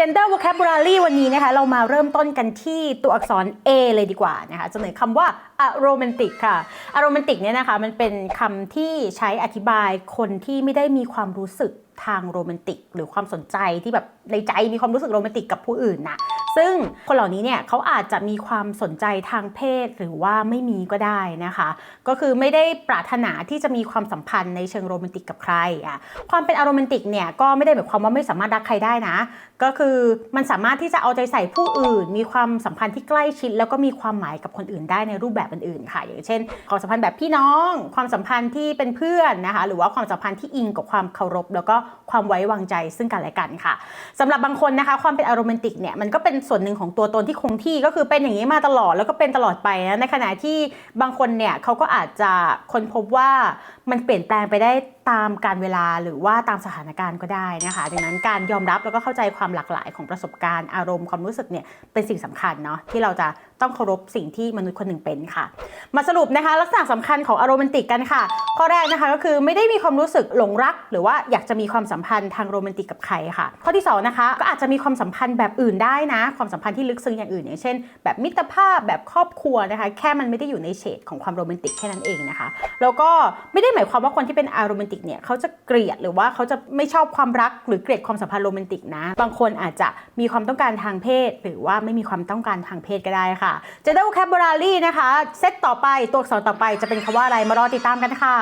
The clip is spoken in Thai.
Gender Vocabulary วันนี้นะคะ เรามาเริ่มต้นกันที่ตัวอักษร A เลยดีกว่านะคะจะเหมือนคำว่า aromantic ค่ะ aromantic เนี่ยนะคะ มันเป็นคำที่ใช้อธิบายคนที่ไม่ได้มีความรู้สึกทางโรแมนติก หรือความสนใจที่แบบในใจมีความรู้สึกโรแมนติกกับผู้อื่นนะ ซึ่งคนเหล่านี้เนี่ยเขาอาจจะมีความสนใจทางเพศหรือว่าไม่มีก็ได้นะคะ ก็คือไม่ได้ปรารถนาที่จะมีความสัมพันธ์ในเชิงโรแมนติกกับใครอะความเป็นอโรแมนติกเนี่ยก็ไม่ได้หมายความว่าไม่สามารถรักใครได้นะ ก็คือมันสามารถที่จะเอาใจใส่ผู้อื่น มีความสัมพันธ์ที่ใกล้ชิด แล้วก็มีความหมายกับคนอื่นได้ในรูปแบบอื่นๆค่ะ อย่างเช่นความสัมพันธ์แบบพี่น้อง ความสัมพันธ์ที่เป็นเพื่อนนะคะ หรือว่าความสัมพันธ์ที่อิงกับความเคารพ แล้วก็ความไว้วางใจซึ่งกันและกันค่ะสำหรับบางคนนะคะ ความเป็นอโรแมนติกเนี่ยมันก็เป็นส่วนหนึ่งของตัวตนที่คงที่ก็คือเป็นอย่างนี้มาตลอดแล้วก็เป็นตลอดไปนะในขณะที่บางคนเนี่ยเขาก็อาจจะค้นพบว่ามันเปลี่ยนแปลงไปได้ตามการเวลาหรือว่าตามสถานการณ์ก็ได้นะคะ ดังนั้นการยอมรับแล้วก็เข้าใจความหลากหลายของประสบการณ์อารมณ์ความรู้สึกเนี่ยเป็นสิ่งสำคัญเนาะที่เราจะต้องเคารพสิ่งที่มนุษย์คนหนึ่งเป็นค่ะ มาสรุปนะคะ ลักษณะสำคัญของอารมณ์ติกกันค่ะ ข้อแรกนะคะก็คือไม่ได้มีความรู้สึกหลงรัก หรือว่าอยากจะมีความสัมพันธ์ทางโรแมนติกกับใครค่ะ ข้อที่สองนะคะก็อาจจะมีความสัมพันธ์แบบอื่นได้นะ ความสัมพันธ์ที่ลึกซึ้งอย่างอื่น อย่างเช่น แบบมิตรภาพแบบครอบครัวนะคะ แค่มันไม่ได้อยู่ในเฉดของความโรแมนติกแค่นั้นเองนะคะ แล้วก็ไม่ได้หมายความว่าคนที่เป็นอารมณ์ติกเนี่ยเขาจะเกลียดหรือว่าเขาจะไม่ชอบความรักหรือเกลียดความสัมพันธ์โรแมนติกนะ บางคนอาจจะมีความต้องการทางเพศ หรือว่าไม่มีความต้องการทางเพศก็ได้ค่ะจะได้ vocabulary นะคะ เซตต่อไปตัวอักษรต่อไปจะเป็นคำว่าอะไรมารอติดตามกันค่ะ